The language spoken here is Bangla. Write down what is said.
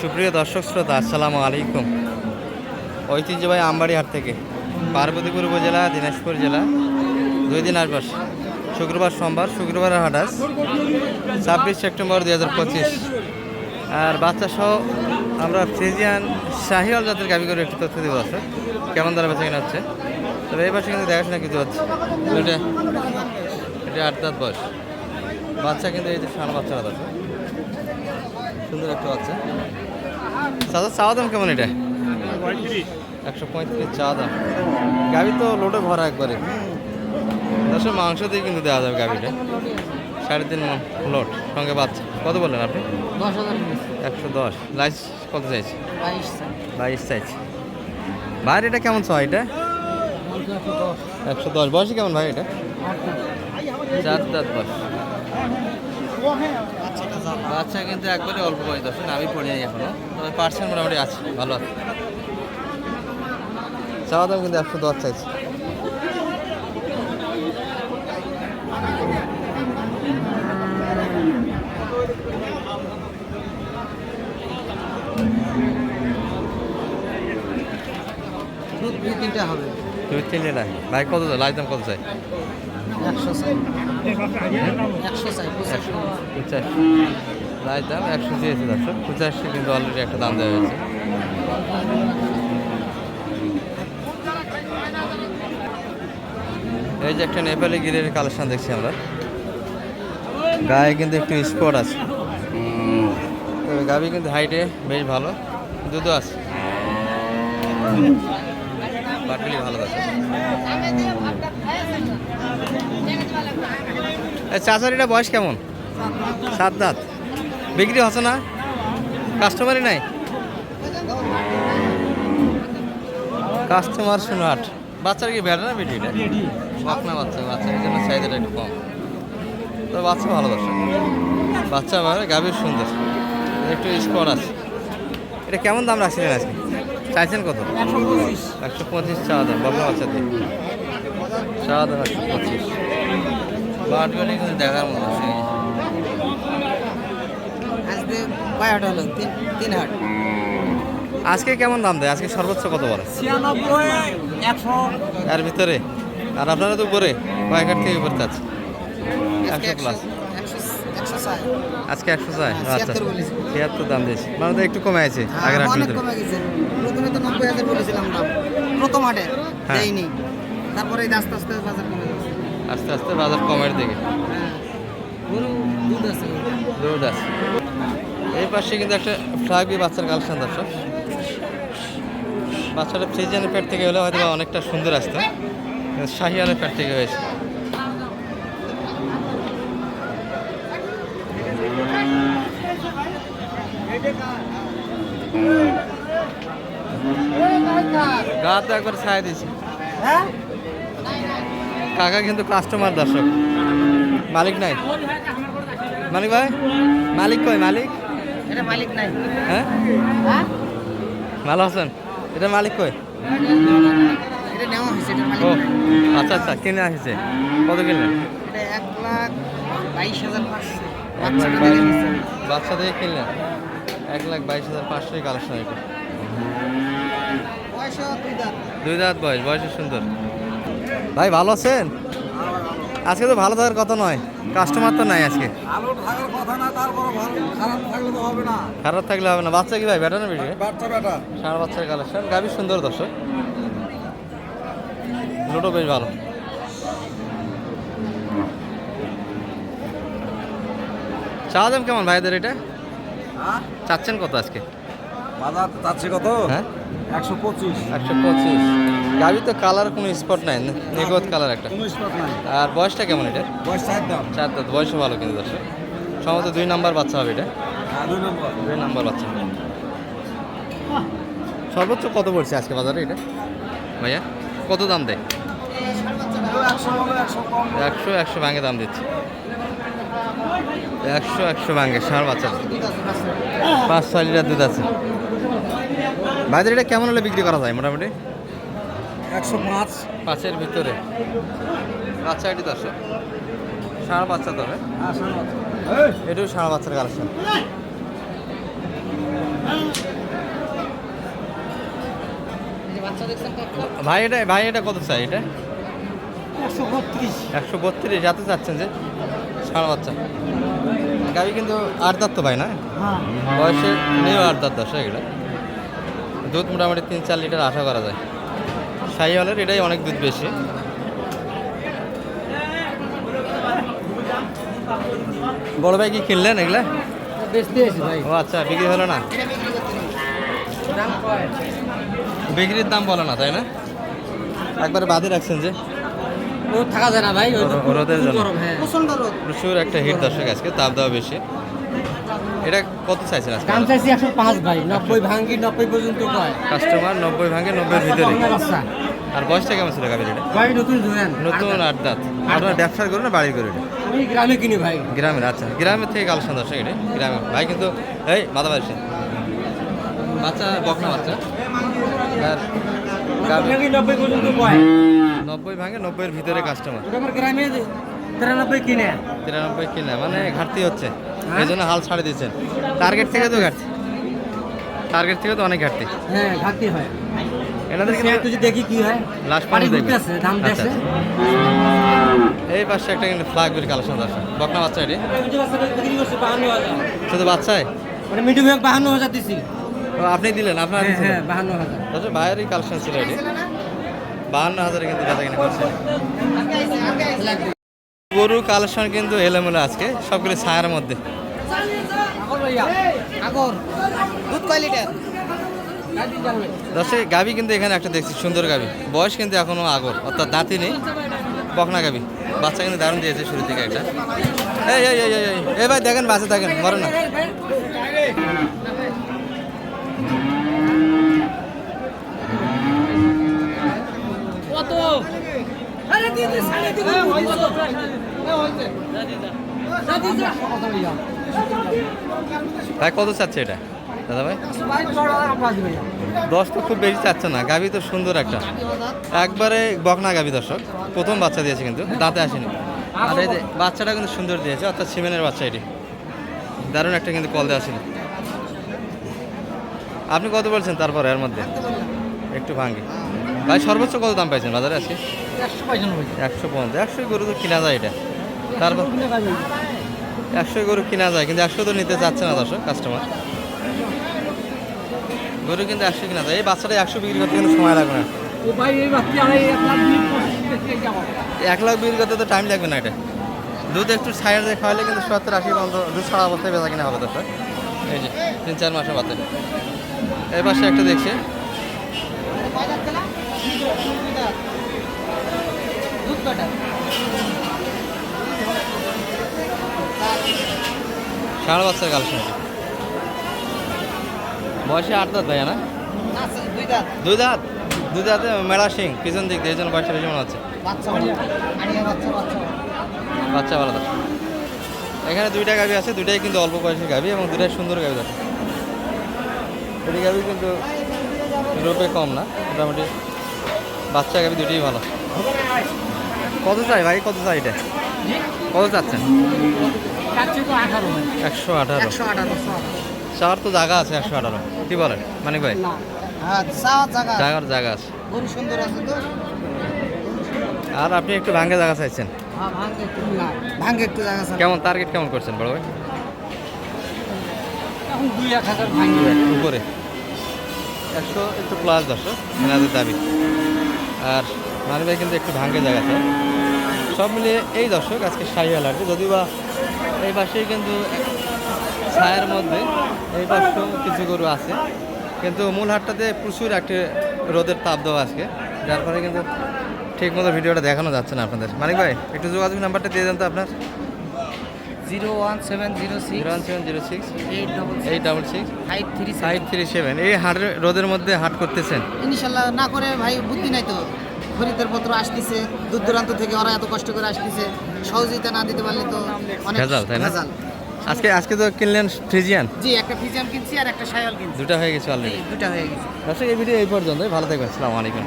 সুপ্রিয় দর্শক শ্রোতা, আসসালামু আলাইকুম। ঐতিহ্যবাহী আমবাড়ি হাট থেকে পার্বতীপুর উপজেলা, দিনাজপুর জেলা, দুই দিন আসবাস শুক্রবার সোমবার, শুক্রবার হাট আজ ছাব্বিশ সেপ্টেম্বর দুই হাজার পঁচিশ। আর বাচ্চা সহ আমরা ফ্রিজিয়ান শাহিওয়াল জাতের গাবি করে একটু তথ্য দেবো আছে কেমন দ্বারা বেচা কিনা হচ্ছে? তবে এই পাশে কিন্তু দেখাশোনা কিছু হচ্ছে। এটা এটা আট দাঁত বয়স। বাচ্চা কিন্তু এই যে সান বাচ্চারা আছে সুন্দর একটা বাচ্চা। চাচা চাওয়া দাম কেমন এটা? একশো পঁয়ত্রিশ চাওয়া দাম। গাভি তো লোডে ভরা একবারে। দশের মাংস দিয়ে কিন্তু দেওয়া যাবে গাভিটা। সাড়ে তিন মন লোড সঙ্গে বাচ্চা। কত বললেন আপনি? একশো দশ। লাইস কত চাইছে? বাইশ চাইছে। ভাই এটা কেমন চাওয়া এটা? একশো দশ। বয়সে কেমন ভাই এটা? চার দাঁত বয়স। বাচ্চা কিন্তু একবারে অল্প বয়স দশ আমি পড়ি নাই এখনও, তবে পার্সেন্ট মোটামুটি আছে, ভালো আছে। চাওয়া দাম কিন্তু একশো দশ চাইছে। তিনটা হবে। দুই তিন লিটার ভাই, কত লাইট কত চাই? একশো চাই। একশো চাই, পঁচাশি। পঁচাশি। দাম একশো দিয়েছে দর্শক, পঁচাশি কিন্তু অলরেডি একটা দাম দেওয়া হয়েছে। এই যে একটা নেপালি গিরের কালেকশন দেখছি আমরা। গায়ে কিন্তু একটু স্পট আছে। তবে গাবি কিন্তু হাইটে বেশ ভালো, দুধও আছে। বাটলি ভালো বয়স কেমন? সাত দাঁত। বিক্রি হচ্ছে না? কাস্টমারই নাই? কাস্টমার শুনো আট। বাচ্চার কি বেড়া না বেটি এটা? বকনা বাচ্চা, বাচ্চার জন্য চাহিদাটা একটু কম। তো বাচ্চা ভালো দর্শক বাচ্চা ভালো, গাভীর সুন্দর। একটু স্পট আছে। এটা কেমন দাম রাখছিলেন আজকে? চাইছেন কত? একশো পঁচিশ। চাওয়া দাম বকনা বাচ্চা দিয়ে চাওয়া দাম একশো পঁচিশ। বাটগুলি কিন্তু দেখার মতো সেই আজকে তিন তিন হাট। আজকে কেমন দাম দেয়? আজকে সর্বোচ্চ কত বলে? এর ভিতরে? আর আপনারা তো উপরে কয়েক থেকে উপরে আছে একশো প্লাস আজকে একশো চাই হ্যাঁ, আচ্ছা ছিয়াত্তর দাম দিয়েছি। মানে তো একটু কমে আছে আগের হাটের অনেক কমে গেছে। প্রথমে তো নব্বই হাজার বলেছিলাম দাম। প্রথম হাটে হ্যাঁ। দেয়নি। তারপরে আস্তে আস্তে বাজার কমে গেছে। আস্তে আস্তে বাজার কমের দিকে। হ্যাঁ। দুধ আছে। দুধ আছে। এই পাশে কিন্তু একটা ফ্লাগবি বাচ্চার কালেকশন দর্শক। বাচ্চাটা ফ্রিজিয়ানের পেট থেকে হলে হয়তো অনেকটা সুন্দর আসতো। শাহিয়ানের পেট থেকে হয়েছে। গা তো একবার ছায় দিয়েছে। হ্যাঁ? কাকা কিন্তু কাস্টমার দর্শক। মালিক নাই? মালিক ভাই? মালিক কই মালিক? এটা মালিক নাই। হ্যাঁ? হ্যাঁ? ভালো আছেন এটা মালিক কই? মালিক ও আচ্ছা আচ্ছা কিনে আসছে। কত কিনলেন? এক লাখ বাইশ হাজার। বাচ্চা দিয়ে কিনলেন? এক লাখ বাইশ হাজার পাঁচশোই কালেকশন এটা দুই দাঁত। বয়স বয়স সুন্দর। ভাই ভালো আছেন? আজকে তো ভালো থাকার কথা নয় কাস্টমার তো নাই আজকে। ভালো থাকার কথা না তারপর ভালো খারাপ থাকলে হবে না। খারাপ থাকলে হবে না। বাচ্চা কি ভাই বেটা না বেটি? বেটা সারা বাচ্চার কালেকশন গাবি সুন্দর দর্শক। দুটো বেশ ভালো। চা দাম কেমন ভাইদের এটা? চাচ্ছেন কত আজকে? বাজার চাচ্ছি কত? হ্যাঁ? একশো পঁচিশ। একশো পঁচিশ। গাবি তো কালার কোনো স্পট নাই নিগত কালার একটা। কোনো স্পট নাই। আর বয়সটা কেমন এটা বয়স চার দাম চার দাঁত বয়সও ভালো কিন্তু দর্শক। সম্ভবত দুই নাম্বার বাচ্চা হবে এটা। হ্যাঁ দুই নম্বর। দুই নাম্বার বাচ্চা। সর্বোচ্চ কত পড়ছে আজকে বাজারে এটা? ভাইয়া কত দাম দেয়? একশো একশো ভাঙে দাম দিচ্ছি। একশো একশো ভাঙে সার বাচ্চা। পাঁচ ছয় লিটার দুধ আছে। বাজারে এটা কেমন হলে বিক্রি করা যায় মোটামুটি? একশো পাঁচ। পাঁচের ভিতরে। বাচ্চা এটি দশশো সার বাচ্চা তবে হ্যাঁ, এটাও সার বাচ্চার কালেকশন। ভাই এটা ভাই এটা কত চাই? এটা? একশো বত্রিশ। এত চাচ্ছেন যে? সাড়ে বাচ্চা। গাড়ি কিন্তু আট দাঁত তো ভাই না? হ্যাঁ। বয়সে নিয়েও আট দাঁত দশ এগুলো দুধ মোটামুটি তিন চার লিটার আশা করা যায়। শাহি হলের এটাই অনেক দুধ বেশি। বড় ভাই কি কিনলেন এগুলা? ও আচ্ছা বিক্রি হলো না? বিক্রির দাম বলো না তাই না? একবারে বাদে রাখছেন যে? ও থাকা যায় না ভাই রোদের জন্য। হ্যাঁ। প্রচণ্ড রোদ। প্রচুর একটা হিট দর্শক আজকে তাপ দেওয়া বেশি। এটা কত চাইছেন আজকে? দাম চাইছি একশো পাঁচ ভাই নব্বই ভাঙ্গি নব্বই পর্যন্ত কয় কাস্টমার নব্বই ভাঙে নব্বইয়ের ভিতরে কমলা আর বয়সটা কেমন ছিল গাভীর এটা? ভাই নতুন জোয়ান। নতুন আট দাঁত আপনার ব্যবসার করুন না বাড়ির করুন? আমি গ্রামে কিনি ভাই। গ্রামের আচ্ছা। গ্রামের থেকে কালেকশন দর্শক এটা? গ্রামে। ভাই কিন্তু এই মাথা বাড়ছে বাচ্চা বকনা বাচ্চা। আর ভাঙ্গি নব্বই ভাঙে নব্বইয়ের ভিতরে কাস্টমার গ্রামে তিরানব্বই কিনে। তিরানব্বই কিনা মানে ঘাটতি হচ্ছে। এই জন্য হাল ছাড়ে দিচ্ছেন। টার্গেট থেকে তো ঘাটতি। টার্গেট থেকে তো অনেক ঘাটতি। হ্যাঁ ঘাটতি হয়। এনাদের কিন্তু দেখি কি হয় লাস্ট পানি দাম আচ্ছা, এই পাশে একটা কিন্তু ফ্লাগ বিল কালেকশন আছে। বকনা বাচ্চা এটি। শুধু বাচ্চায়? মানে মিডিয়াম বাহান্ন হাজার দিছি। আপনি দিলেন আপনার হ্যাঁ হ্যাঁ বাহান্ন হাজার। আচ্ছা বাইরেরই কালেকশন ছিল এটি। বাহান্ন হাজারে কিন্তু বেচা কিনে করছে। গরু কালেকশন কিন্তু এলোমেলো আজকে সবগুলো ছায়ার মধ্যে। দশে গাবি কিন্তু এখানে একটা দেখছি সুন্দর গাবি বয়স কিন্তু এখনও আগর অর্থাৎ দাঁতি নেই বকনা গাবি বাচ্চা কিন্তু দারুণ দিয়েছে শুরু থেকে একটা। এই এই এই ভাই দেখেন বাচ্চা থাকেন মরে না কত আরে দিদি সাড়ে দিদি ভাই, কত চাচ্ছে এটা? দাদা ভাই? দশ তো খুব বেশি চাচ্ছে না গাবি তো সুন্দর একটা। একবারে বকনা গাবি দর্শক। প্রথম বাচ্চা দিয়েছে কিন্তু, দাঁতে আসেনি। আর এই যে বাচ্চাটা কিন্তু সুন্দর দিয়েছে, অর্থাৎ সিমেনের বাচ্চা এটি। দারুণ একটা কিন্তু কল দেওয়া ছিল। আপনি কত বলছেন তারপরে, এর মধ্যে? একটু ভাঙ্গি ভাই সর্বোচ্চ কত দাম পাইছেন বাজারে আজকে? একশো পঞ্চাশ একশো গরু তো কিনা যায় এটা। তারপর একশো গরু কিনা যায় কিন্তু একশো তো নিতে চাচ্ছে না দর্শক কাস্টমার গরু কিন্তু একশো কিনা যায়। এই বাচ্চাটা একশো বিক্রি করতে কিন্তু সময় লাগবে না। এক লাখ। এক বিক্রি করতে তো টাইম লাগবে না এটা। দুধ একটু সাইড দিয়ে খাওয়ালে কিন্তু সত্তর আশি পর্যন্ত দুধ ছাড়া অবস্থায় বেচা কিনা হবে দর্শক। এই যে তিন চার মাসের বাচ্চা। এই পাশে একটা দেখছে। ষাঁড় বাচ্চার কালেকশন বয়সে আট দাঁত ভাইয়া, না? দুই দাঁত। দুই দাঁত দাঁতে মেলা সিং পিছন দিক দিয়ে, এই জন্য বয়সটা বেশি মনে হচ্ছে। বাচ্চা ভালো থাকে এখানে দুইটা গাভি আছে, দুইটাই কিন্তু অল্প বয়সের গাভি এবং দুইটাই সুন্দর গাভি আছে দুটি গাভি কিন্তু রূপে কম না মোটামুটি বাচ্চা গাভি দুটোই ভালো। কত চাই ভাই? কত চাই এটা? কত চাচ্ছেন? একশো আঠারো। চার তো জায়গা আছে একশো আঠারো। কি বলেন মানিক ভাই? হ্যাঁ চাওয়ার জায়গা জায়গার জায়গা আছে। গরু সুন্দর আছে তো। আর আপনি একটু ভাঙ্গে জায়গা চাইছেন? হ্যাঁ ভাঙ্গে একটু জায়গা কেমন টার্গেট কেমন করছেন বড় ভাই? দুই এক হাজার উপরে। একশো একটু প্লাস দশশো এনাদের দাবি। আর মানি ভাই কিন্তু একটু ভাঙ্গে জায়গা আছে। সব মিলিয়ে এই দর্শক আজকে শাহি আলাটে যদিও বা এই পাশেই কিন্তু ছায়ের মধ্যে এই পাশেও কিছু গরু আছে। কিন্তু মূল হাটটাতে প্রচুর একটি রোদের তাপ দেওয়া আজকে। যার ফলে কিন্তু ঠিক মতো ভিডিওটা দেখানো যাচ্ছে না আপনাদের। মানিক ভাই, একটু যোগাযোগ নাম্বারটা দিয়ে দেন তো আপনার। Zero one seven zero six one seven zero six eight double eight double six five three five three seven এই হাটের রোদের মধ্যে হাট করতেছেন? ইনশাল্লাহ না করে ভাই বুদ্ধি নাই তো। খরিদের পত্র আসতেছে দূর দূরান্ত থেকে ওরা এত কষ্ট করে আসতেছে। সহযোগিতা না দিতে পারলে তো অনেক ভেজাল, তাই না? আজকে আজকে তো কিনলেন ফ্রিজিয়ান? জি একটা ফিজিয়াম কিনছি আর একটা সায়াল কিনছি। দুটা হয়ে গেছে অলরেডি দুটা হয়ে গেছে। দর্শক এই ভিডিও এই পর্যন্তই। ভালো থাকবেন। আসসালামু আলাইকুম।